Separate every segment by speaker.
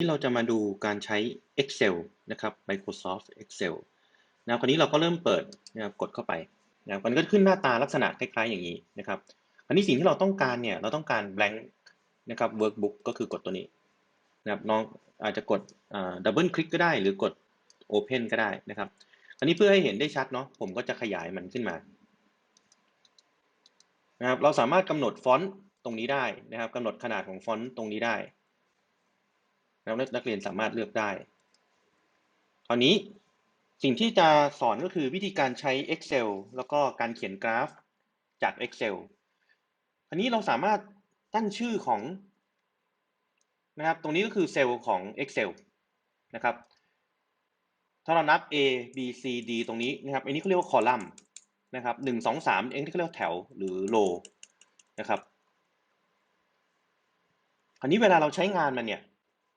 Speaker 1: ที่เราจะมาดูการใช้ Excel นะครับ Microsoft Excel นะครับคราวนี้เราก็เริ่มเปิดนะครับกดเข้าไปนะครับมันก็ขึ้นหน้าตาลักษณะคล้ายๆอย่างนี้นะครับคราวนี้สิ่งที่เราต้องการเนี่ยเราต้องการ blank นะครับ workbook ก็คือกดตัวนี้นะครับน้องอาจจะกดดับเบิลคลิกก็ได้ หรือกด open ก็ได้นะครับอันนี้เพื่อให้เห็นได้ชัดเนาะผมก็จะขยายมันขึ้นมานะครับเราสามารถกำหนดฟอนต์ตรงนี้ได้นะครับกำหนดขนาดของฟอนต์ตรงนี้ได้ แล้วนักเรียนสามารถเลือกได้ คราวนี้สิ่งที่จะสอนก็คือวิธีการใช้ Excel แล้วก็การเขียนกราฟจาก Excel คราวนี้เราสามารถตั้งชื่อของนะครับ ตรงนี้ก็คือเซลล์ของ Excel นะครับ ถ้าเรานับ A B C D ตรงนี้นะครับ อันนี้เขาเรียกว่าคอลัมน์นะครับหนึ่งสองสามเองที่เขาเรียกแถวหรือโลนะครับ คราวนี้เวลาเราใช้งานมันเนี่ย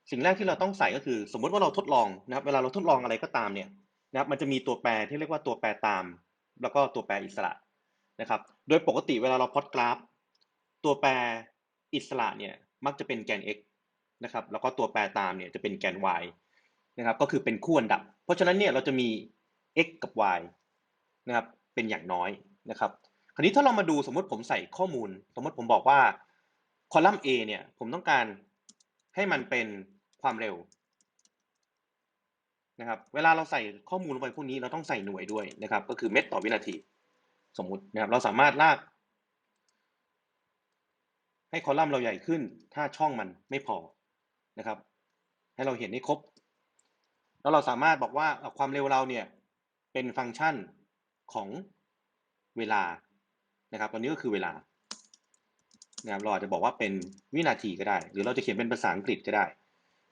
Speaker 1: สิ่งแรกที่เราต้องใส่ก็คือ สมมติว่าเราทดลองนะครับ เวลาเราทดลองอะไรก็ตามเนี่ยนะครับ มันจะมีตัวแปรที่เรียกว่าตัวแปรตาม แล้วก็ตัวแปรอิสระนะครับ โดยปกติเวลาเราพอดกราฟ ตัวแปรอิสระเนี่ยมักจะเป็นแกน x นะครับ แล้วก็ตัวแปรตามเนี่ยจะเป็นแกน y นะครับ ก็คือเป็นคู่อันดับ เพราะฉะนั้นเนี่ยเราจะมี x กับ y นะครับ เป็นอย่างน้อยนะครับ คราวนี้ถ้าเรามาดูสมมติผมใส่ข้อมูล สมมติผมบอกว่าคอลัมน์ A เนี่ยผมต้องการให้มันเป็น ความเร็วนะครับ เวลาเราใส่ข้อมูลลงไปพวกนี้เราต้องใส่หน่วยด้วยนะครับ ก็คือเมตรต่อวินาที สมมุตินะครับ เราสามารถลาก ให้คอลัมน์เราใหญ่ขึ้น ถ้าช่องมันไม่พอนะครับ ให้เราเห็นให้ครบ แล้วเราสามารถบอกว่าความเร็วเราเนี่ยเป็นฟังก์ชันของเวลานะครับตอนนี้ก็คือเวลานะครับเราอาจจะบอกว่าเป็นวินาทีก็ได้ หรือเราจะเขียนเป็นภาษาอังกฤษก็ได้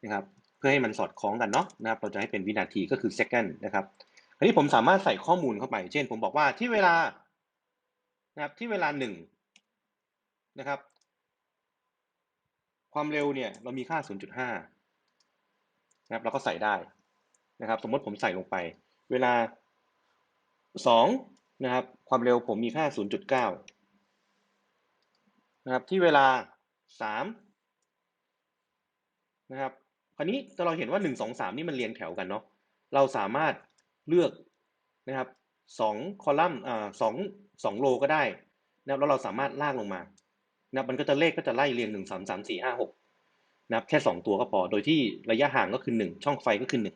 Speaker 1: นะครับเพื่อให้มันสอดคล้องกันเนาะนะครับเราจะให้เป็นวินาทีก็คือ second นะครับอันนี้ผมสามารถใส่ข้อมูลเข้าไป เช่น ผมบอกว่าที่เวลานะครับที่เวลาหนึ่งนะครับ ความเร็วเนี่ยเรามีค่า 0.5นะครับเราก็ใส่ได้นะครับ สมมติผมใส่ลงไป เวลาสองนะครับ ความเร็วผมมีค่า 0.9นะครับที่เวลาสามนะครับ ราวนี้เราเห็นว่าหนึ่งสองสามนี่มันเรียงแถวกันเนาะ เราสามารถเลือกนะครับสองคอลัมน์อ่าสองสองโลก็ได้นะครับแล้วเราสามารถลากลงมานะครับมันก็จะเลขก็จะไล่เรียงหนึ่งสามสามสี่ห้าหกนะครับแค่สองตัวก็พอ โดยที่ระยะห่างก็คือหนึ่งช่องไฟก็คือหนึ่ง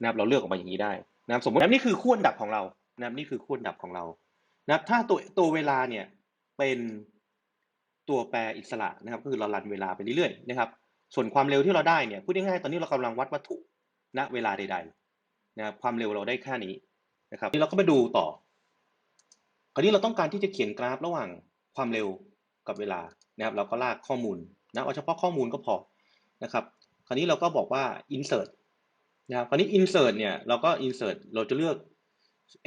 Speaker 1: นะครับเราเลือกออกมาอย่างนี้ได้นะครับสมมตินี่คือขั้วดับของเรานะครับนี่คือขั้วดับของเรานะครับถ้าตัวตัวเวลาเนี่ยเป็นตัวแปรอิสระนะครับก็คือเรารันเวลาไปเรื่อยๆนะครับ ส่วนความเร็วที่เราได้เนี่ยพูดง่ายๆตอนนี้เรากำลังวัดวัตถุณเวลาใดๆนะครับความเร็วเราได้แค่นี้นะครับนี่เราก็มาดูต่อ คราวนี้เราต้องการที่จะเขียนกราฟระหว่างความเร็วกับเวลานะครับ เราก็ลากข้อมูลนะเอาเฉพาะข้อมูลก็พอนะครับ คราวนี้เราก็บอกว่า insert นะครับคราวนี้ insert เนี่ยเราก็ insert เราจะเลือก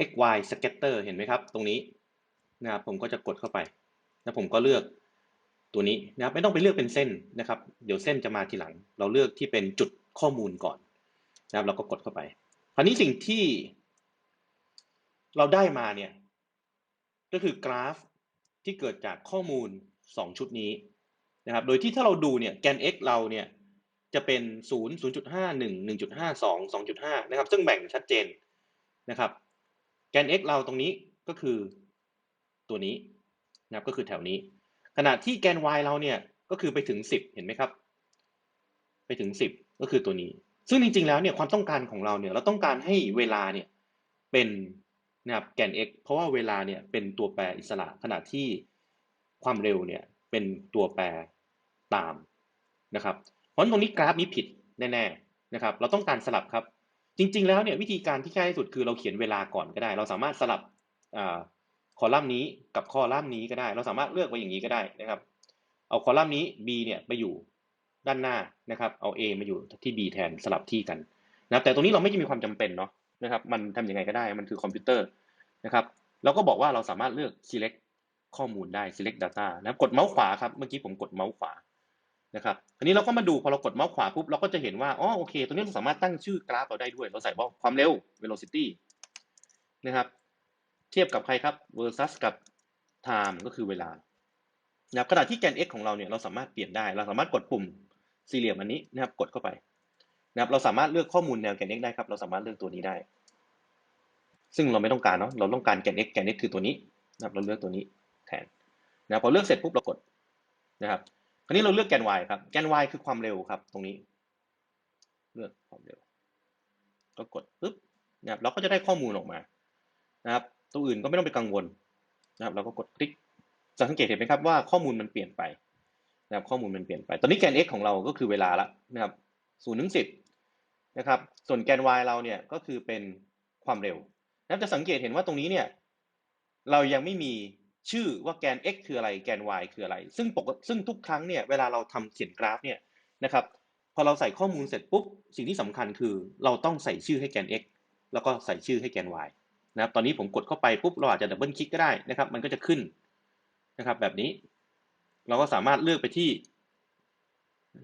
Speaker 1: x y scatter เห็นไหมครับ ตรงนี้นะครับผมก็จะกดเข้าไป แล้วผมก็เลือก ตัวนี้นะครับไม่ต้องไปเลือกเป็นเส้นนะครับ เดี๋ยวเส้นจะมาทีหลัง เราเลือกที่เป็นจุดข้อมูลก่อนนะครับ เราก็กดเข้าไป คราวนี้สิ่งที่เราได้มาเนี่ยก็คือกราฟที่เกิดจากข้อมูล 2 ชุดนี้นะครับ โดยที่ถ้าเราดูเนี่ยแกน x เราเนี่ยจะเป็น 0 0.5 1 1.5 2 2.5 นะครับ ซึ่งแบ่งชัดเจนนะครับ แกน x เราตรงนี้ก็คือตัวนี้นะครับก็คือแถวนี้ ขณะที่แกน y เราเนี่ยก็คือไปถึง 10 เห็นไหมครับ ไปถึง 10 ก็คือตัวนี้ ซึ่งจริงๆแล้วเนี่ยความต้องการของเราเนี่ยเราต้องการให้เวลาเนี่ยเป็นนะครับแกน x เพราะว่าเวลาเนี่ยเป็นตัวแปรอิสระขณะที่ความเร็วเนี่ยเป็นตัวแปรตามนะครับ เพราะตรงนี้กราฟนี้ผิดแน่ๆนะครับ เราต้องการสลับครับ จริง ๆ แล้วเนี่ยวิธีการที่ง่ายที่สุดคือเราเขียนเวลาก่อนก็ได้ เราสามารถสลับ คอลัมน์นี้กับคอลัมน์นี้ก็ได้ เราสามารถเลือกไว้อย่างนี้ก็ได้นะครับ เอาคอลัมน์นี้ B เนี่ยไปอยู่ด้านหน้านะครับ เอา A มาอยู่ที่ B แทนสลับที่กันนะครับแต่ตรงนี้เราไม่มีความจำเป็นเนาะนะครับมันทำยังไงก็ได้มันคือคอมพิวเตอร์นะครับเราก็บอกว่าเราสามารถเลือก select ข้อมูลได้ select data นะครับกดเมาส์ขวาครับเมื่อกี้ผมกดเมาส์ขวานะครับทีนี้เราก็มาดูพอเรากดเมาส์ขวาปุ๊บเราก็จะเห็นว่าอ๋อโอเคตรงนี้เราสามารถตั้งชื่อกราฟเราได้ด้วย เราใส่ว่าความเร็ว velocity นะครับ เทียบกับใครครับ versus กับ time ก็คือเวลานะครับขณะที่แกน x ของเราเนี่ยเราสามารถเปลี่ยนได้ เราสามารถกดปุ่มสี่เหลี่ยมอันนี้นะครับกดเข้าไปนะครับเราสามารถเลือกข้อมูลแนวแกน x ได้ครับ เราสามารถเลือกตัวนี้ได้ ซึ่งเราไม่ต้องการเนาะเราต้องการแกน x แกน x คือตัวนี้นะครับเราเลือกตัวนี้แทนนะพอเลือกเสร็จปุ๊บเรากดนะครับคราวนี้เราเลือกแกน y ครับแกน y คือความเร็วครับ ตรงนี้ เลือกความเร็ว ก็กดปุ๊บนะครับเราก็จะได้ข้อมูลออกมานะครับ ตัวอื่นก็ไม่ต้องไปกังวลนะครับ เราก็กดคลิกจะสังเกตเห็นไหมครับว่าข้อมูลมันเปลี่ยนไปนะครับข้อมูลมันเปลี่ยนไป ตอนนี้แกน x ของเราก็คือเวลาละนะครับศูนย์ถึงสิบนะครับ ส่วนแกน y เราเนี่ยก็คือเป็นความเร็วนะครับจะสังเกตเห็นว่าตรงนี้เนี่ยเรายังไม่มีชื่อว่าแกน x คืออะไรแกน y คืออะไร ซึ่งปกซึ่งทุกครั้งเนี่ยเวลาเราทำเขียนกราฟเนี่ยนะครับพอเราใส่ข้อมูลเสร็จปุ๊บสิ่งที่สำคัญคือเราต้องใส่ชื่อให้แกน x แล้วก็ใส่ชื่อให้แกน y นะครับตอนนี้ผมกดเข้าไปปุ๊บเราอาจจะดับเบิลคลิกก็ได้นะครับ มันก็จะขึ้นนะครับแบบนี้ เราก็สามารถเลือกไปที่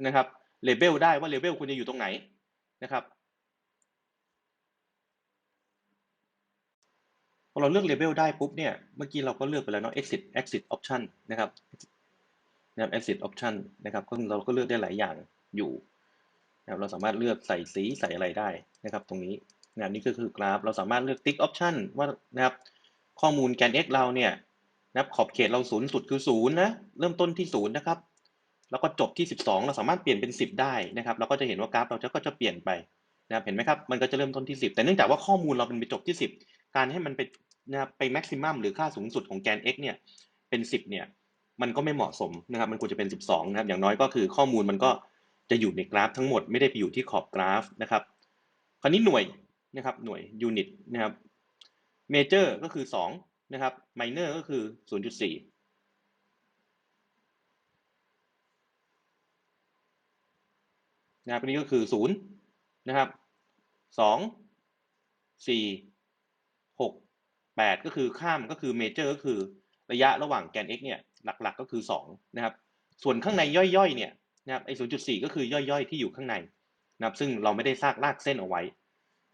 Speaker 1: นะครับเลเบลได้ว่าเลเบลคุณจะอยู่ตรงไหนนะครับพอเราเลือกเลเบลได้ปุ๊บเนี่ยเมื่อกี้เราก็เลือกไปแล้วเนาะ exit exit option นะครับนะครับ exit option นะครับก็เราก็เลือกได้หลายอย่างอยู่นะครับเราสามารถเลือกใส่สีใส่อะไรได้นะครับ ตรงนี้ นะครับนี่ก็คือกราฟ เราสามารถเลือก tick option ว่านะครับข้อมูลแกน x เราเนี่ยนะครับขอบเขตเราศูนย์สุดคือศูนย์นะเริ่มต้นที่ศูนย์นะครับแล้วก็จบที่ 12 เราสามารถเปลี่ยนเป็น 10 ได้นะครับเราก็จะเห็นว่ากราฟเราจะก็จะเปลี่ยนไปนะครับเห็นไหมครับมันก็จะเริ่มต้นที่ 10 แต่เนื่องจากว่าข้อมูลเราเป็นไปจบที่ 10 การให้มันไปนะครับไปแม็กซิมัมหรือค่าสูงสุดของแกน x เนี่ยเป็น 10 เนี่ยมันก็ไม่เหมาะสมนะครับมันควรจะเป็น 12 นะครับอย่างน้อยก็คือข้อมูลมันก็จะอยู่ในกราฟทั้งหมดไม่ได้ไปอยู่ที่ขอบกราฟนะครับ คราวนี้หน่วย นะครับหน่วยยูนิตนะครับเมเจอร์ก็คือ2นะครับไมเนอร์ก็คือ 0.4นะครับนนี้ก็คือศูนย์นะครับสองสี่หกแปดก็คือข้ามก็คือเมเจอร์ก็คือระยะระหว่างแกน x เนี่ยหลักๆก็คือสองนะครับ ส่วนข้างในย่อยๆเนี่ยนะครับไอ้ศูนย์จุดสี่ก็คือย่อยๆที่อยู่ข้างในนะครับซึ่งเราไม่ได้ซากลากเส้นเอาไว้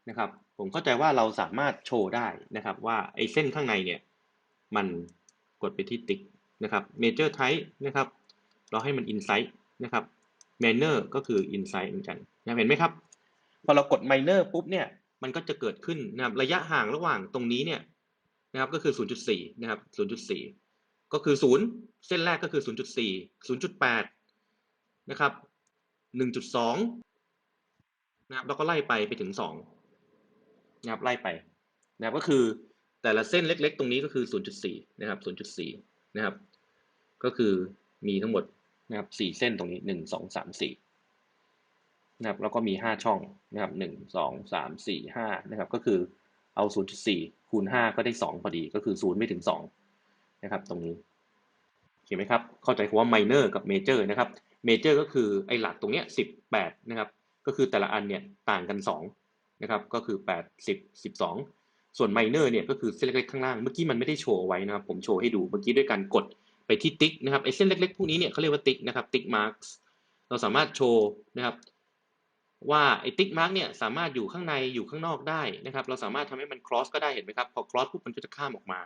Speaker 1: นะครับ ผมเข้าใจว่าเราสามารถโชว์ได้นะครับ ว่าไอ้เส้นข้างในเนี่ย มันกดไปที่ติ๊กนะครับเมเจอร์ไทป์นะครับ เราให้มันอินไซต์นะครับ minor ก็คือ insight เหมือนกันนะเห็นไหมครับ พอเรากด minor ปุ๊บเนี่ย มันก็จะเกิดขึ้นนะครับระยะห่างระหว่างตรงนี้เนี่ยนะครับก็คือ 0.4 นะครับ 0.4 ก็คือ 0 เส้นแรกก็คือ 0.4 0.8 นะครับ 1.2 นะครับแล้วก็ไล่ไปไปถึง 2 นะครับไล่ไปนะครับก็คือแต่ละเส้นเล็ก ๆ ตรงนี้ก็คือ 0.4 นะครับ 0.4 นะครับ ก็คือมีทั้งหมดนะครับสี่เส้นตรงนี้หนึ่งสองสามสี่นะครับ แล้วก็มีห้าช่องนะครับหนึ่งสองสามสี่ห้านะครับ ก็คือเอาศูนย์จุดสี่คูณห้าก็ได้สองพอดี ก็คือศูนย์ไม่ถึงสองนะครับ ตรงนี้เห็นไหมครับ เข้าใจคำว่า minor กับ major นะครับ major ก็คือไอ้หลักตรงเนี้ยสิบแปดนะครับ ก็คือแต่ละอันเนี่ยต่างกันสอง นะครับก็คือแปดสิบสิบสองส่วน minor เนี่ยก็คือเส้นเล็กๆข้างล่างเมื่อกี้มันไม่ได้โชว์ไว้นะครับผมโชว์ให้ดูเมื่อกี้ด้วยการกดไปที่ติ๊กนะครับไอ้เส้นเล็กๆพวกนี้เนี่ยเขาเรียกว่าติ๊กนะครับติ๊กมาร์กเราสามารถโชว์นะครับว่าไอ้ติ๊กมาร์กเนี่ยสามารถอยู่ข้างในอยู่ข้างนอกได้นะครับเราสามารถทำให้มัน cross ก็ได้เห็นไหมครับพอ cross ปุ๊บมันก็จะข้ามออกมา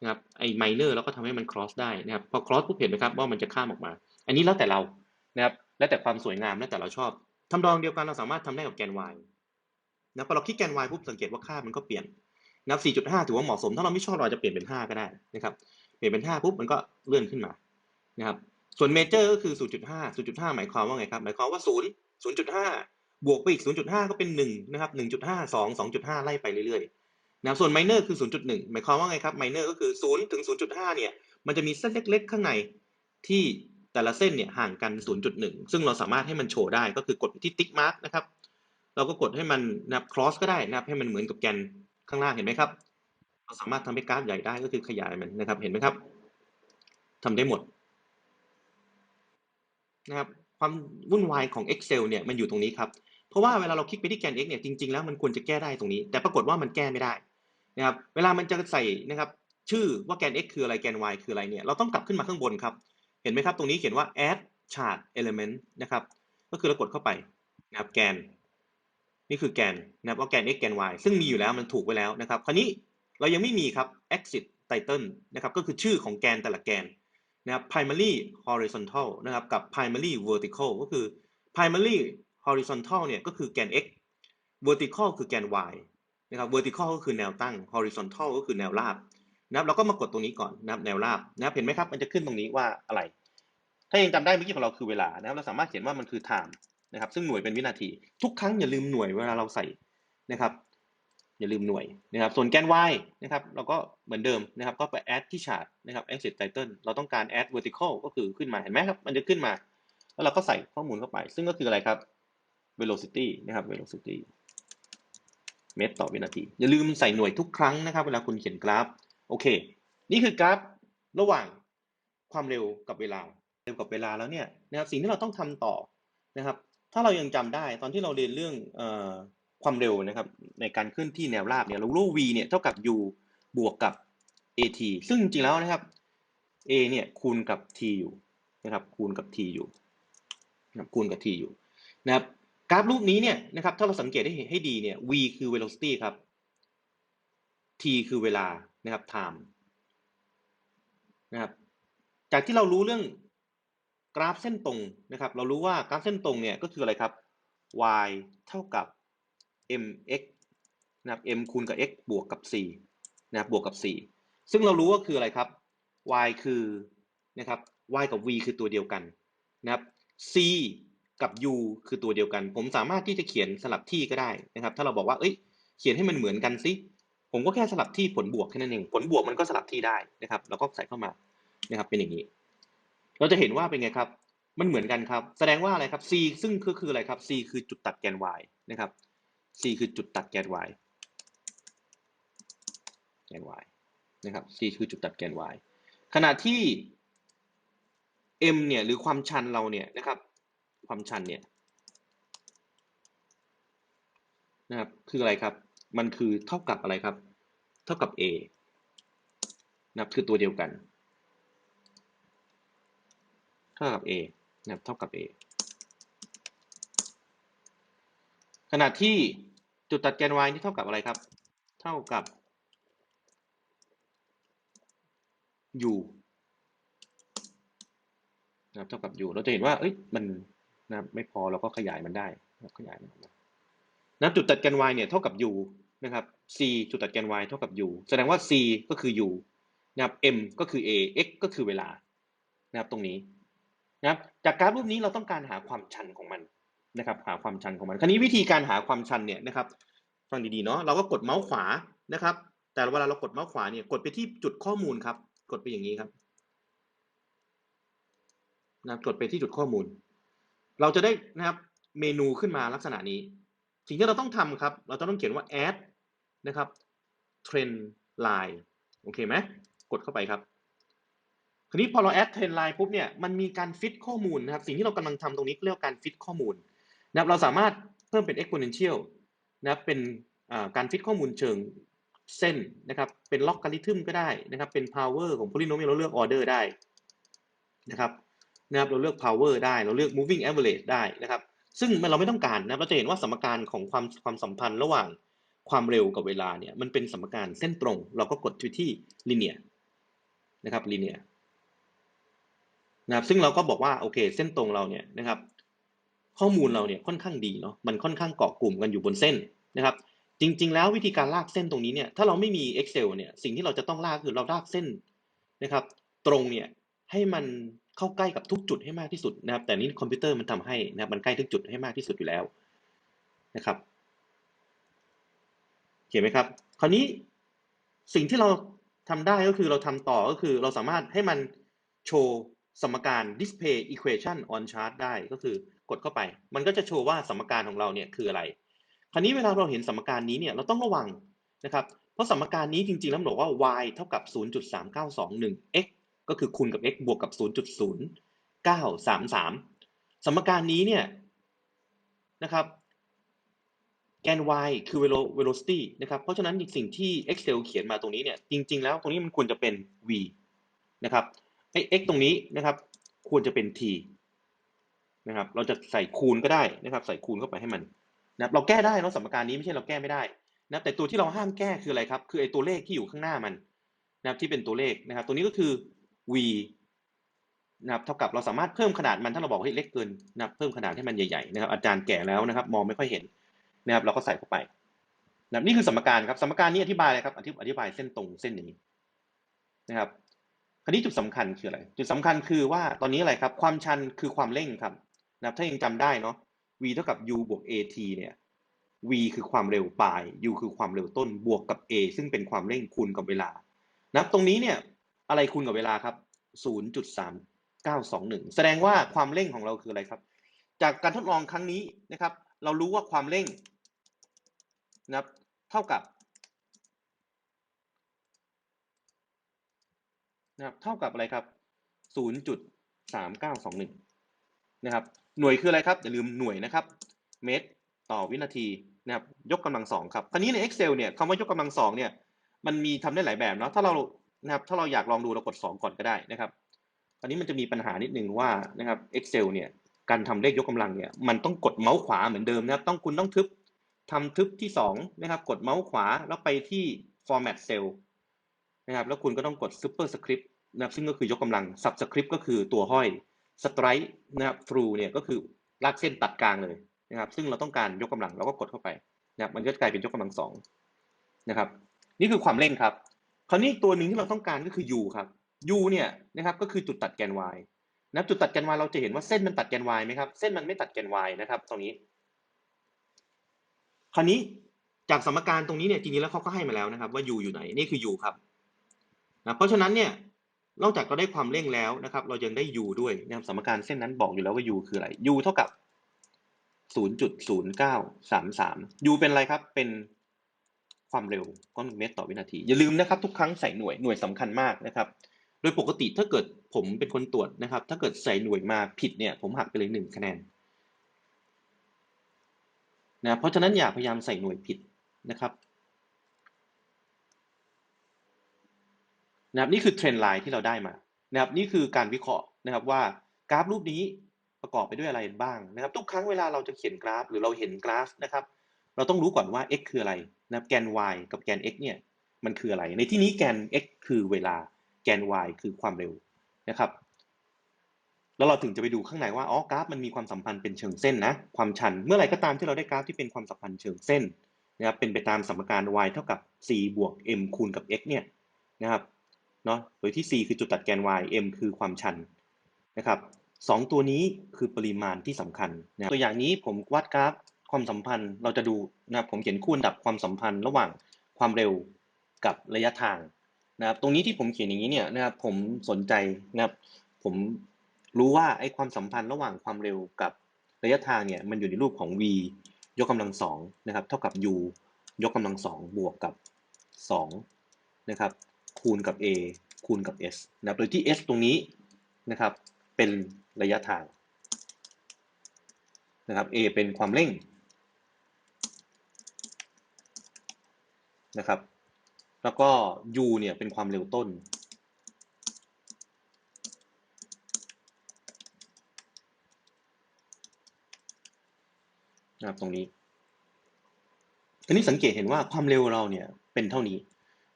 Speaker 1: นะครับไอ้ minor เราก็ทำให้มัน cross ได้นะครับพอ cross ปุ๊บเห็นไหมครับว่ามันจะข้ามออกมา อันนี้แล้วแต่เรานะครับแล้วแต่ความสวยงามแล้วแต่เราชอบทำดองเดียวกันเราสามารถทำได้กับแกน y นะพอเราคลิกแกน y ปุ๊บสังเกตว่าค่ามันก็เปลี่ยนนับ4.5 ถือว่าเหมาะสม ถ้าเราไม่ชอบเราจะเปลี่ยนเป็น 5 ก็ได้นะครับ เปลี่ยนเป็น 5 ปุ๊บมันก็เลื่อนขึ้นมา นะครับ ส่วนเมเจอร์ก็คือ 0.5 0.5 หมายความว่าไงครับ หมายความว่า 0 0.5 บวกไปอีก 0.5 ก็เป็น 1 นะครับ 1.5 2 2.5 ไล่ไปเรื่อยๆ นะครับ ส่วนไมเนอร์คือ 0.1 หมายความว่าไงครับ ไมเนอร์ก็คือ 0 ถึง 0.5 เนี่ย มันจะมีเส้นเล็กๆ ข้างในที่แต่ละเส้นเนี่ยห่างกัน 0.1 ซึ่งเราสามารถให้มันโชว์ได้ ก็คือกดที่ติ๊กมาร์กนะครับ เราก็กดให้มันนะครับ cross ก็ได้นะครับ ให้มันเหมือนกับแกนข้างล่างเห็นไหมครับ เราสามารถทำให้กราฟใหญ่ได้ก็คือขยายมันนะครับ เห็นไหมครับทำได้หมดนะครับ ความวุ่นวายของ Excel เนี่ยมันอยู่ตรงนี้ครับ เพราะว่าเวลาเราคลิกไปที่แกน x เนี่ยจริงๆแล้วมันควรจะแก้ได้ตรงนี้ แต่ปรากฏว่ามันแก้ไม่ได้นะครับ เวลามันจะใส่นะครับ ชื่อว่าแกน x คืออะไรแกน y คืออะไรเนี่ยเราต้องกลับขึ้นมาข้างบนครับ เห็นไหมครับ ตรงนี้เขียนว่า add chart element นะครับ ก็คือเรากดเข้าไปนะครับแกน นี่คือแกนนะครับว่าแกน x แกน y ซึ่งมีอยู่แล้วมันถูกไว้แล้วนะครับคราวนี้เรายังไม่มีครับ exit title นะครับก็คือชื่อของแกนแต่ละแกนนะครับ primary horizontal นะครับกับ primary vertical ก็คือ primary horizontal เนี่ยก็คือแกน x vertical คือแกน y นะครับ vertical ก็คือแนวตั้ง horizontal ก็คือแนวราบนะครับเราก็มากดตรงนี้ก่อนนะครับแนวราบนะครับเห็นไหมครับมันจะขึ้นตรงนี้ว่าอะไร ถ้ายังจำได้เมื่อกี้ของเราคือเวลานะครับเราสามารถเขียนว่ามันคือ time นะครับซึ่งหน่วยเป็นวินาที ทุกครั้งอย่าลืมหน่วยเวลาเราใส่นะครับอย่าลืมหน่วยนะครับส่วนแกน y นะครับเราก็เหมือนเดิมนะครับก็ไป add ที่ chart นะครับ exit title เราต้องการ add vertical ก็คือขึ้นมาเห็นไหมครับมันจะขึ้นมา แล้วเราก็ใส่ข้อมูลเข้าไป ซึ่งก็คืออะไรครับ velocity นะครับ velocity เมตรต่อวินาที อย่าลืมใส่หน่วยทุกครั้งนะครับ เวลาคุณเขียนกราฟโอเค นี่คือกราฟระหว่างความเร็วกับเวลา เร็วกับเวลาแล้วเนี่ยนะครับสิ่งที่เราต้องทำต่อนะครับ ถ้าเรายังจำได้ตอนที่เราเรียนเรื่องอความเร็วนะครับ ในการเคลื่อนที่แนวราบเนี่ยเรารู้ v เนี่ยเท่ากับ u บวกกับ at ซึ่งจริงๆแล้วนะครับ a เนี่ยคูณกับ t อยู่นะครับคูณกับ t อยู่นะครับคูณกับ t อยู่นะครับกราฟรูปนี้เนี่ยนะครับถ้าเราสังเกตให้ให้ดีเนี่ย v คือ velocity ครับ t คือเวลานะครับ time นะครับจากที่เรารู้เรื่อง กราฟเส้นตรงนะครับ เรารู้ว่ากราฟเส้นตรงเนี่ยก็คืออะไรครับ y เท่ากับ mx นะครับ m คูณกับ x บวกกับ c นะครับบวกกับ c ซึ่งเรารู้ว่าคืออะไรครับ y คือนะครับ y กับ v คือตัวเดียวกันนะครับ c กับ u คือตัวเดียวกัน ผมสามารถที่จะเขียนสลับที่ก็ได้นะครับ ถ้าเราบอกว่าเอ้ยเขียนให้มันเหมือนกันสิผมก็แค่สลับที่ผลบวกแค่นั้นเองผลบวกมันก็สลับที่ได้นะครับ แล้วก็ใส่เข้ามานะครับเป็นอย่างนี้ เราจะเห็นว่าเป็นไงครับ มันเหมือนกันครับ แสดงว่าอะไรครับ c ซึ่งคือคืออะไรครับ c คือจุดตัดแกน y นะครับ c คือจุดตัดแกน y แกน y นะครับ c คือจุดตัดแกน y ขณะที่ m เนี่ยหรือความชันเราเนี่ยนะครับ ความชันเนี่ยนะครับคืออะไรครับ มันคือเท่ากับอะไรครับ เท่ากับ a นะครับคือตัวเดียวกัน ท่ากับ a นะครับเท่ากับ a ขณะที่จุดตัดแกน y นี่เท่ากับอะไรครับ เท่ากับ u นะครับเท่ากับ u เราจะเห็นว่า เอ้ย มันนะครับไม่พอเราก็ขยายมันได้นะครับขยายมันออกมานะครับจุดตัดแกน y เนี่ยเท่ากับ u นะครับ c จุดตัดแกน y เท่ากับ u แสดงว่า c ก็คือ u นะครับ m ก็คือ a x ก็คือเวลานะครับตรงนี้ นะครับจากกราฟรูปนี้เราต้องการหาความชันของมันนะครับ หาความชันของมัน คราวนี้วิธีการหาความชันเนี่ยนะครับฟังดีๆเนาะเราก็กดเมาส์ขวานะครับ แต่เวลาเรากดเมาส์ขวาเนี่ยกดไปที่จุดข้อมูลครับ กดไปอย่างนี้ครับนะกดไปที่จุดข้อมูล เราจะได้นะครับเมนูขึ้นมาลักษณะนี้ สิ่งที่เราต้องทำครับ เราจะต้องเขียนว่า add นะครับ trend line โอเคไหมกดเข้าไปครับ คราวนี้พอเรา add trend line ปุ๊บเนี่ยมันมีการฟิตข้อมูลนะครับ สิ่งที่เรากำลังทำตรงนี้เรียกว่าการฟิตข้อมูลนะครับเราสามารถเพิ่มเป็น exponential นะครับเป็นการฟิตข้อมูลเชิงเส้นนะครับ เป็น logarithm ก็ได้นะครับ เป็น power ของ polynomial เราเลือก order ได้นะครับนะครับเราเลือก power ได้ เราเลือก moving average ได้นะครับ ซึ่งเราไม่ต้องการนะเราจะเห็นว่าสมการของความความสัมพันธ์ระหว่างความเร็วกับเวลาเนี่ยมันเป็นสมการเส้นตรง เราก็กดที่ที่ linear นะครับ linear นะครับ ซึ่งเราก็บอกว่าโอเค เส้นตรงเราเนี่ยนะครับ ข้อมูลเราเนี่ยค่อนข้างดีเนาะมันค่อนข้างเกาะกลุ่มกันอยู่บนเส้นนะครับ จริง ๆ แล้ววิธีการลากเส้นตรงนี้เนี่ยถ้าเราไม่มี Excel เนี่ยสิ่งที่เราจะต้องลากคือเราลากเส้นนะครับ ตรงเนี่ยให้มันเข้าใกล้กับทุกจุดให้มากที่สุดนะครับ แต่นี้คอมพิวเตอร์มันทำให้นะครับมันใกล้ทุกจุดให้มากที่สุดอยู่แล้วนะครับเห็นไหมครับ คราวนี้สิ่งที่เราทำได้ก็คือเราทำต่อก็คือเราสามารถให้มันโชว์ สมการ display equation on chart ได้ก็คือกดเข้าไป มันก็จะโชว์ว่าสมการของเราเนี่ยคืออะไร คราวนี้เวลาเราเห็นสมการนี้เนี่ยเราต้องระวังนะครับ เพราะสมการนี้จริงๆแล้วบอกว่า y เท่ากับ 0.3921 x ก็คือคูณกับ x บวกกับ 0.0933 สมการนี้เนี่ยนะครับแกน y คือ velocity นะครับ เพราะฉะนั้นสิ่งที่ Excel เขียนมาตรงนี้เนี่ย จริง ๆ แล้วตรงนี้มันควรจะเป็น v นะครับ ไอ้ x ตรงนี้นะครับ ควรจะเป็น t นะครับ เราจะใส่คูณก็ได้นะครับ ใส่คูณเข้าไปให้มันนะครับเราแก้ได้เนาะสมการนี้ไม่ใช่เราแก้ไม่ได้นะแต่ตัวที่เราห้ามแก้คืออะไรครับ คือไอ้ตัวเลขที่อยู่ข้างหน้ามันนะครับที่เป็นตัวเลขนะครับ ตัวนี้ก็คือ v นะครับเท่ากับเราสามารถเพิ่มขนาดมันถ้าเราบอกให้เล็กเกินนะครับเพิ่มขนาดให้มันใหญ่ๆนะครับ อาจารย์แก่แล้วนะครับ มองไม่ค่อยเห็นนะครับ เราก็ใส่เข้าไปนะครับนี่คือสมการครับ สมการนี้อธิบายเลยครับ อธิอธิบายเส้นตรงเส้นนี้นะครับ คราวนี้จุดสำคัญคืออะไร จุดสำคัญคือว่าตอนนี้อะไรครับ ความชันคือความเร่งครับนะครับถ้ายังจำได้เนาะ v เท่ากับ u บวก at เนี่ย v คือความเร็วปลาย u คือความเร็วต้นบวกกับ a ซึ่งเป็นความเร่งคูณกับเวลานะครับตรงนี้เนี่ยอะไรคูณกับเวลาครับ 0.3921 แสดงว่าความเร่งของเราคืออะไรครับ จากการทดลองครั้งนี้นะครับ เรารู้ว่าความเร่งนะครับเท่ากับ นะครับเท่ากับอะไรครับ 0.3921 นะครับ หน่วยคืออะไรครับ อย่าลืมหน่วยนะครับ เมตรต่อวินาทีนะครับ ยกกำลังสองครับ คราวนี้ใน Excel เนี่ยคำว่ายกกำลังสองเนี่ย มันมีทำได้หลายแบบเนาะ ถ้าเรา นะครับ ถ้าเราอยากลองดูเรากด 2 ก่อนก็ได้นะครับอันนี้มันจะมีปัญหานิดนึงว่า นะครับ Excel เนี่ย การทำเลขยกกำลังเนี่ย มันต้องกดเมาส์ขวาเหมือนเดิมนะครับ ต้องคุณต้องทึบทำทึบที่2นะครับ กดเมาส์ขวาแล้วไปที่ format cell นะครับแล้วคุณก็ต้องกด superscript นะครับซึ่งก็คือยกกำลัง subscript ก็คือตัวห้อย strike นะครับ through เนี่ยก็คือลากเส้นตัดกลางเลยนะครับ ซึ่งเราต้องการยกกำลังเราก็กดเข้าไปนะครับมันก็กลายเป็นยกกำลังสองนะครับ นี่คือความเร่งครับ คราวนี้ตัวหนึ่งที่เราต้องการก็คือ u ครับ u เนี่ยนะครับก็คือจุดตัดแกน y นะครับจุดตัดแกน y เราจะเห็นว่าเส้นมันตัดแกน y ไหมครับ เส้นมันไม่ตัดแกน y นะครับตรงนี้ คราวนี้จากสมการตรงนี้เนี่ยจริงๆแล้วเขาก็ให้มาแล้วนะครับว่า u อยู่ไหนนี่คือ u ครับ นะเพราะฉะนั้นเนี่ยนอกจากเราได้ความเร่งแล้วนะครับ เรายังได้ u ด้วยนะครับสมการเส้นนั้นบอกอยู่แล้วว่า u คืออะไร u เท่ากับ 0.0933 u เป็นอะไรครับ เป็นความเร็วก้อนเมตรต่อวินาที อย่าลืมนะครับ ทุกครั้งใส่หน่วยหน่วยสำคัญมากนะครับ โดยปกติถ้าเกิดผมเป็นคนตรวจนะครับ ถ้าเกิดใส่หน่วยมาผิดเนี่ยผมหักไปเลยหนึ่งคะแนนนะเพราะฉะนั้นอย่าพยายามใส่หน่วยผิดนะครับ นะครับนี่คือเทรนด์ไลน์ที่เราได้มานะครับนี่คือการวิเคราะห์นะครับว่ากราฟรูปนี้ประกอบไปด้วยอะไรบ้างนะครับทุกครั้งเวลาเราจะเขียนกราฟ หรือเราเห็นกราฟนะครับ เราต้องรู้ก่อนว่า x คืออะไรนะครับแกน y กับแกน x เนี่ยมันคืออะไร ในที่นี้แกน x คือเวลาแกน y คือความเร็วนะครับ แล้วเราถึงจะไปดูข้างในว่าอ๋อกราฟมันมีความสัมพันธ์เป็นเชิงเส้นนะความชันเมื่อไหร่ก็ตามที่เราได้กราฟที่เป็นความสัมพันธ์เชิงเส้นนะครับเป็นไปตามสมการ y เท่ากับ c บวก m คูณกับ x เนี่ยนะครับ เนาะ โดยที่ c คือจุดตัดแกน y m คือความชันนะครับสองตัวนี้คือปริมาณที่สำคัญนะตัวอย่างนี้ผมวาดกราฟความสัมพันธ์เราจะดูนะครับผมเขียนคู่อันดับความสัมพันธ์ระหว่างความเร็วกับระยะทางนะครับ ตรงนี้ที่ผมเขียนอย่างนี้เนี่ยนะครับผมสนใจนะครับผมรู้ว่าไอ้ความสัมพันธ์ระหว่างความเร็วกับระยะทางเนี่ยมันอยู่ในรูปของ v ยกกำลังสองนะครับ เท่ากับ u ยกกำลังสองบวกกับ2นะครับ คูณกับ a คูณกับ s นะครับโดยที่ s ตรงนี้นะครับเป็นระยะทางนะครับ a เป็นความเร่งนะครับ แล้วก็ u เนี่ยเป็นความเร็วต้นนะครับตรงนี้อันนี้สังเกตเห็นว่าความเร็วเราเนี่ยเป็นเท่านี้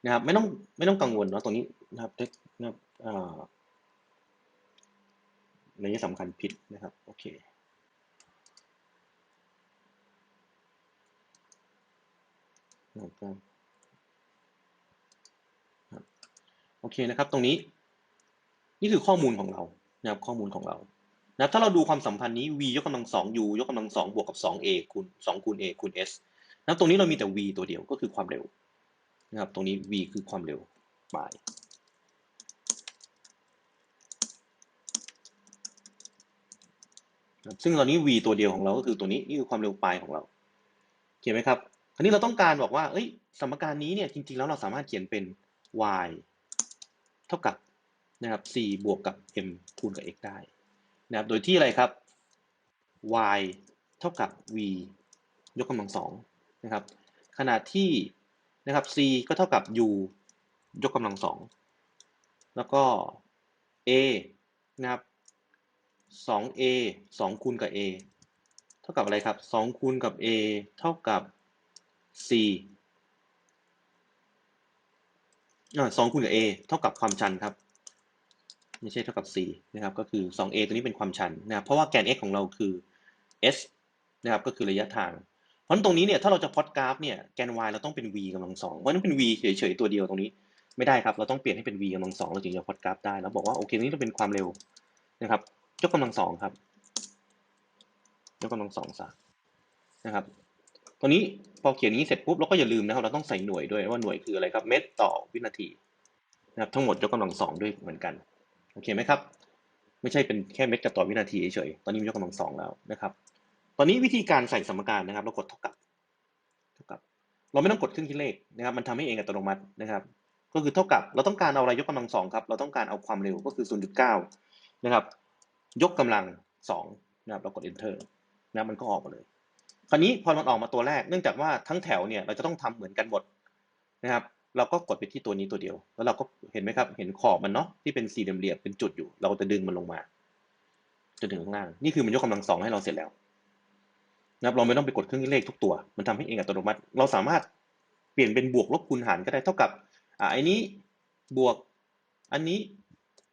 Speaker 1: นะครับไม่ต้องไม่ต้องกังวลเนาะตรงนี้นะครับนะครับในนี้สำคัญผิดนะครับโอเคนะครับโอเคนะครับ ตรงนี้ นี่คือข้อมูลของเรานะครับข้อมูลของเรานะถ้าเราดูความสัมพันธ์นี้ v ยกกำลังสอง u ยกกำลังสองบวกกับสอง a คูณสองคูณ a คูณ s นะตรงนี้เรามีแต่ v ตัวเดียวก็คือความเร็ว นะครับ ตรงนี้ v คือความเร็วปลายซึ่งตอนนี้ v ตัวเดียวของเราก็คือตัวนี้นี่คือความเร็วปลายของเราเขียนไหมครับ คราวนี้เราต้องการบอกว่า เอ้ย สมการนี้เนี่ยจริงๆแล้วเราสามารถเขียนเป็น y เท่ากับนะครับ c บวกกับ m คูณกับ x ได้นะครับ โดยที่อะไรครับ y เท่ากับ v ยกกำลังสองนะครับ ขณะที่ นะครับ c ก็เท่ากับ u ยกกำลังสองแล้วก็ a นะครับ 2a 2คูณกับ a เท่ากับอะไรครับ 2คูณกับ a เท่ากับ c สอ่า2คูณกับ a เท่ากับความชันครับ ไม่ใช่เท่ากับ c นะครับ ก็คือ 2a ตัวนี้เป็นความชันนะครับ เพราะว่าแกน x ของเราคือ s นะครับ ก็คือระยะทาง เพราะตรงนี้เนี่ยถ้าเราจะพอตกราฟเนี่ยแกน y เราต้องเป็น v กำลังสองเพราะนั้นเป็น v เฉยๆตัวเดียวตรงนี้ไม่ได้ครับเราต้องเปลี่ยนให้เป็น v กำลังสองเราถึงจะพอตกราฟได้แล้วบอกว่าโอเคนี้ต้องเป็นความเร็วนะครับยกกำลังสองครับยกกำลังสองซะนะครับตัวนี้พอเขียนนี้เสร็จปุ๊บเราก็อย่าลืมนะครับเราต้องใส่หน่วยด้วยว่าหน่วยคืออะไรครับเมตรต่อวินาทีนะครับทั้งหมดยกกำลังสองด้วยเหมือนกันโอเคไหมครับ ไม่ใช่เป็นแค่เมตรต่อวินาทีเฉยๆตอนนี้มียกกำลังสองแล้วนะครับ ตอนนี้วิธีการใส่สมการนะครับ เรากดเท่ากับเท่ากับ เราไม่ต้องกดเครื่องคิดเลขนะครับ มันทำให้เองอัตโนมัตินะครับ ก็คือเท่ากับเราต้องการเอาอะไรยกกำลังสองครับ เราต้องการเอาความเร็วก็คือ 0.9 นะครับ ยกกำลังสองนะครับ เรากด enter นะมันก็ออกมาเลย คราวนี้พอมันออกมาตัวแรก เนื่องจากว่าทั้งแถวเนี่ยเราจะต้องทำเหมือนกันหมดนะครับ เราก็กดไปที่ตัวนี้ตัวเดียว แล้วเราก็เห็นไหมครับ เห็นขอบมันเนาะที่เป็นสี่เหลี่ยมเป็นจุดอยู่ เราจะดึงมันลงมาจนถึงข้างล่าง นี่คือมันยกกำลังสองให้เราเสร็จแล้ว นะครับเราไม่ต้องไปกดเครื่องคิดเลขทุกตัว มันทำให้เองอัตโนมัติ เราสามารถเปลี่ยนเป็นบวกลบคูณหารก็ได้เท่ากับอ่าอันนี้บวกอันนี้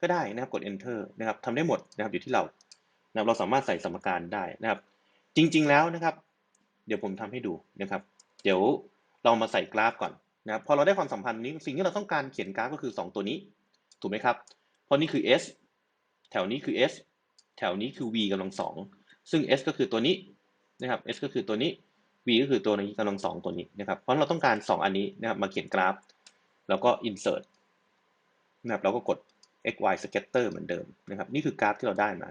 Speaker 1: ก็ได้นะครับกด enter นะครับทำได้หมดนะครับอยู่ที่เรานะครับเราสามารถใส่สมการได้นะครับ จริง ๆ แล้วนะครับ เดี๋ยวผมทำให้ดูนะครับ เดี๋ยวเรามาใส่กราฟก่อนนะครับพอเราได้ความสัมพันธ์นี้สิ่งที่เราต้องการเขียนกราฟก็คือ 2 ตัวนี้ ถูกไหมครับ เพราะนี่คือ s แถวนี้คือ s แถวนี้คือ v กำลังสองซึ่ง s ก็คือตัวนี้ นะครับ s ก็คือตัวนี้ v ก็คือตัวนี้กำลังสองตัวนี้นะครับ เพราะเราต้องการ 2 อันนี้นะครับมาเขียนกราฟ แล้วก็ insert นะครับเราก็กด x y scatter เหมือนเดิมนะครับ นี่คือกราฟที่เราได้มา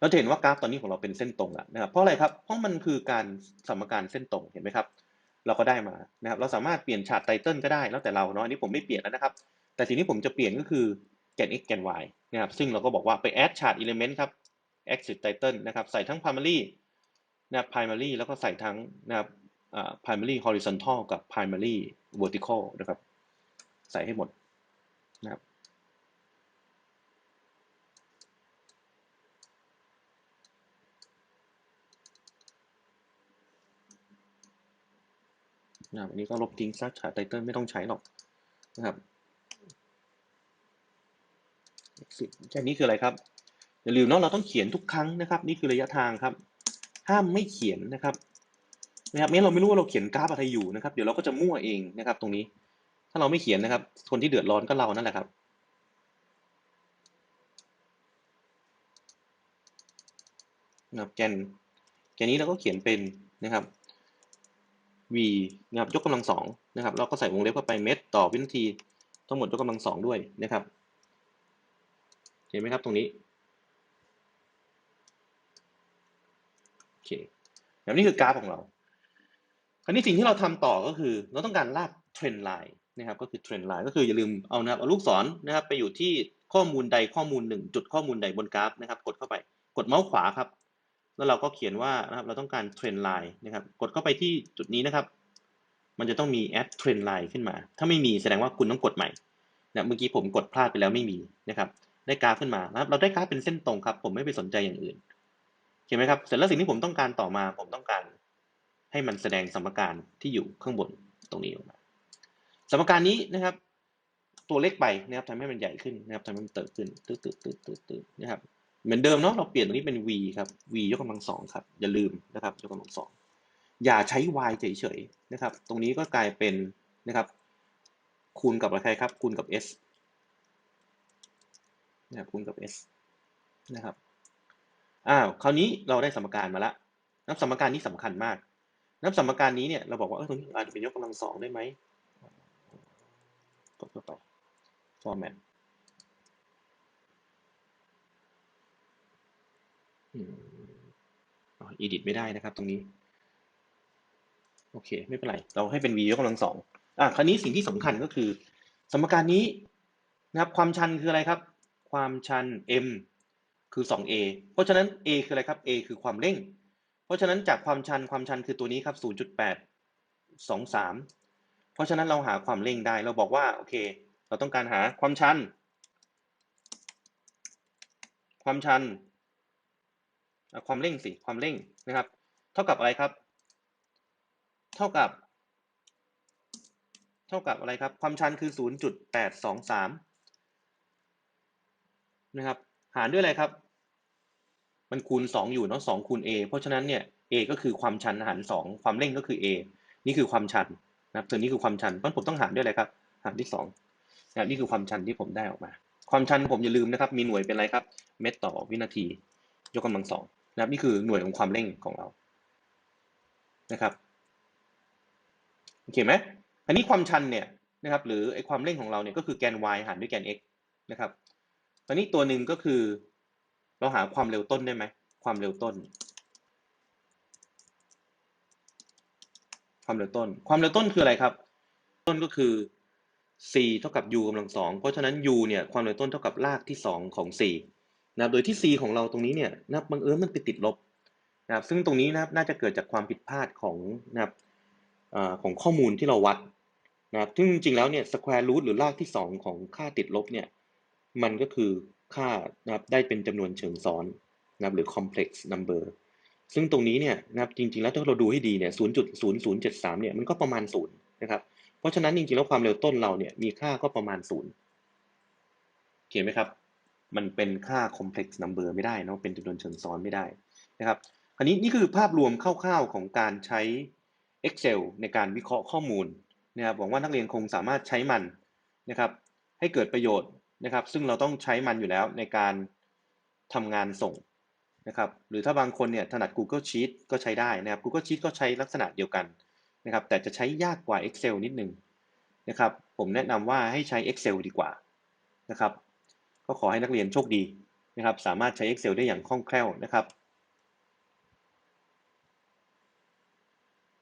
Speaker 1: เราจะเห็นว่ากราฟตอนนี้ของเราเป็นเส้นตรงแล้วนะครับ เพราะอะไรครับ เพราะมันคือการสมการเส้นตรงเห็นไหมครับ เราก็ได้มานะครับ เราสามารถเปลี่ยนฉากไตเติลก็ได้แล้วแต่เราเนาะอันนี้ผมไม่เปลี่ยนแล้วนะครับ แต่สิ่งที่ผมจะเปลี่ยนก็คือแกน x แกน y นะครับ ซึ่งเราก็บอกว่าไป add ฉาก element ครับ exit title นะครับ ใส่ทั้ง primary นะครับ primary แล้วก็ใส่ทั้งนะครับ primary horizontal กับ primary vertical นะครับ ใส่ให้หมดนะครับนะครับอันนี้ก็ลบทิ้งซะฉาไตเติลไม่ต้องใช้หรอกนะครับ exit แค่นี้คืออะไรครับ อย่าลืมเนาะเราต้องเขียนทุกครั้งนะครับ นี่คือระยะทางครับ ห้ามไม่เขียนนะครับนะครับม่งั้นเราไม่รู้ว่าเราเขียนกราฟอะไรอยู่นะครับ เดี๋ยวเราก็จะมั่วเองนะครับ ตรงนี้ ถ้าเราไม่เขียนนะครับ คนที่เดือดร้อนก็เรานั่นแหละครับนะครับแกนแกนนี้เราก็เขียนเป็นนะครับ v นะครับยกกำลังสองนะครับ เราก็ใส่วงเล็บเข้าไปเมตรต่อวินาที ทั้งหมดยกกำลังสองด้วยนะครับ เห็นไหมครับตรงนี้ โอ เคแบบนี้คือกราฟของเรา คราวนี้สิ่งที่เราทำต่อก็คือ เราต้องการลากเทรนไลน์นะครับ ก็คือเทรนไลน์ก็คืออย่าลืมเอานะครับเอาลูกศรนะครับ ไปอยู่ที่ข้อมูลใดข้อมูลหนึ่งจุดข้อมูลใดบนกราฟนะครับ กดเข้าไป กดเมาส์ขวาครับ แล้วเราก็เขียนว่านะครับ เราต้องการเทรนไลน์นะครับ กดเข้าไปที่จุดนี้นะครับ มันจะต้องมี add trend line ขึ้นมา ถ้าไม่มีแสดงว่าคุณต้องกดใหม่นะเมื่อกี้ผมกดพลาดไปแล้วไม่มีนะครับ ได้กราฟขึ้นมานะครับ เราได้กราฟเป็นเส้นตรงครับ ผมไม่ไปสนใจอย่างอื่น เห็นไหมครับ เสร็จแล้วสิ่งที่ผมต้องการต่อมา ผมต้องการให้มันแสดงสมการที่อยู่ข้างบนตรงนี้ออกมา สมการนี้นะครับ ตัวเล็กไปนะครับทำให้มันใหญ่ขึ้นนะครับทำให้มันเติบขึ้นตึ๊ดตึ๊ดตึ๊ดตึ๊ดตึ๊ดนะครับเหมือนเดิมเนาะเราเปลี่ยนตรงนี้เป็น v ครับ v ยกกำลังสองครับ อย่าลืมนะครับยกกำลังสองอย่าใช้ y เฉยๆนะครับ ตรงนี้ก็กลายเป็นนะครับ คูณกับอะไรครับ คูณกับ s นะครับคูณกับ s นะครับ อ้าวคราวนี้เราได้สมการมาละนับสมการนี้สำคัญมาก นับสมการนี้เนี่ยเราบอกว่าเออตรงนี้อาจจะเป็นยกกำลังสองได้ไหมกดเข้าไป format อืมอ๋อ edit ไม่ได้นะครับ ตรงนี้ โอเค ไม่เป็นไร เราให้เป็น v ยกกำลังสองอะคราวนี้สิ่งที่สำคัญก็คือ สมการนี้นะครับ ความชันคืออะไรครับ ความชัน m คือ 2a เพราะฉะนั้น a คืออะไรครับ a คือความเร่ง เพราะฉะนั้นจากความชันความชันคือตัวนี้ครับ 0.823 เพราะฉะนั้นเราหาความเร่งได้ เราบอกว่าโอเค เราต้องการหาความชัน ความชัน ความเร่งสิ ความเร่งนะครับ เท่ากับอะไรครับ เท่ากับ เท่ากับอะไรครับ ความชันคือ 0.823 นะครับ หารด้วยอะไรครับ มันคูณ 2 อยู่เนาะ2คูณ a เพราะฉะนั้นเนี่ย a ก็คือความชันหาร 2 ความเร่งก็คือ a นี่คือความชันนะครับส่วนนี้คือความชันเพราะผมต้องหารด้วยอะไรครับ หารที่2นะครับนี่คือความชันที่ผมได้ออกมา ความชันผมอย่าลืมนะครับ มีหน่วยเป็นอะไรครับ เมตรต่อวินาที ยกกำลังสองนะครับนี่คือหน่วยของความเร่งของเรานะครับโอเคไหมอันนี้ความชันเนี่ยนะครับ หรือไอความเร่งของเราเนี่ยก็คือแกน y หารด้วยแกน x นะครับ อนนี้ตัวหนึ่งก็คือ เราหาความเร็วต้นได้ไหม ความเร็วต้น ความเร็วต้น ความเร็วต้นคืออะไรครับ ต้นก็คือ c เท่ากับ u กำลังสองเพราะฉะนั้น u เนี่ยความเร็วต้นเท่ากับรากที่2ของ c นะครับโดยที่ c ของเราตรงนี้เนี่ยนะครับบังเอิญมันไปติดลบนะครับซึ่งตรงนี้นะครับน่าจะเกิดจากความผิดพลาดของนะครับของข้อมูลที่เราวัดนะครับซึ่งจริงๆแล้วเนี่ย square root หรือรากที่ 2 ของค่าติดลบเนี่ย มันก็คือค่านะครับได้เป็นจำนวนเชิงซ้อนนะครับหรือ complex number ซึ่งตรงนี้เนี่ยนะครับจริงๆแล้วถ้าเราดูให้ดีเนี่ย 0.0073 เนี่ยมันก็ประมาณ 0 นะครับ เพราะฉะนั้นจริงๆแล้วความเร็วต้นเราเนี่ยมีค่าก็ประมาณ 0 เขียนไหมครับ มันเป็นค่า complex number ไม่ได้นะเป็นจำนวนเชิงซ้อนไม่ได้นะครับคราวนี้นี่คือภาพรวมคร่าวๆของการใช้ Excel ในการวิเคราะห์ข้อมูลนะครับหวังว่านักเรียนคงสามารถใช้มันนะครับให้เกิดประโยชน์ นะครับ ซึ่งเราต้องใช้มันอยู่แล้วในการทำงานส่งนะครับ หรือถ้าบางคนเนี่ยถนัด Google Sheet ก็ใช้ได้นะครับ Google Sheet ก็ใช้ลักษณะเดียวกันนะครับ แต่จะใช้ยากกว่า Excel นิดนึงนะครับ ผมแนะนำว่าให้ใช้ Excel ดีกว่านะครับ ก็ขอให้นักเรียนโชคดีนะครับ สามารถใช้ Excel ได้อย่างคล่องแคล่วนะครับ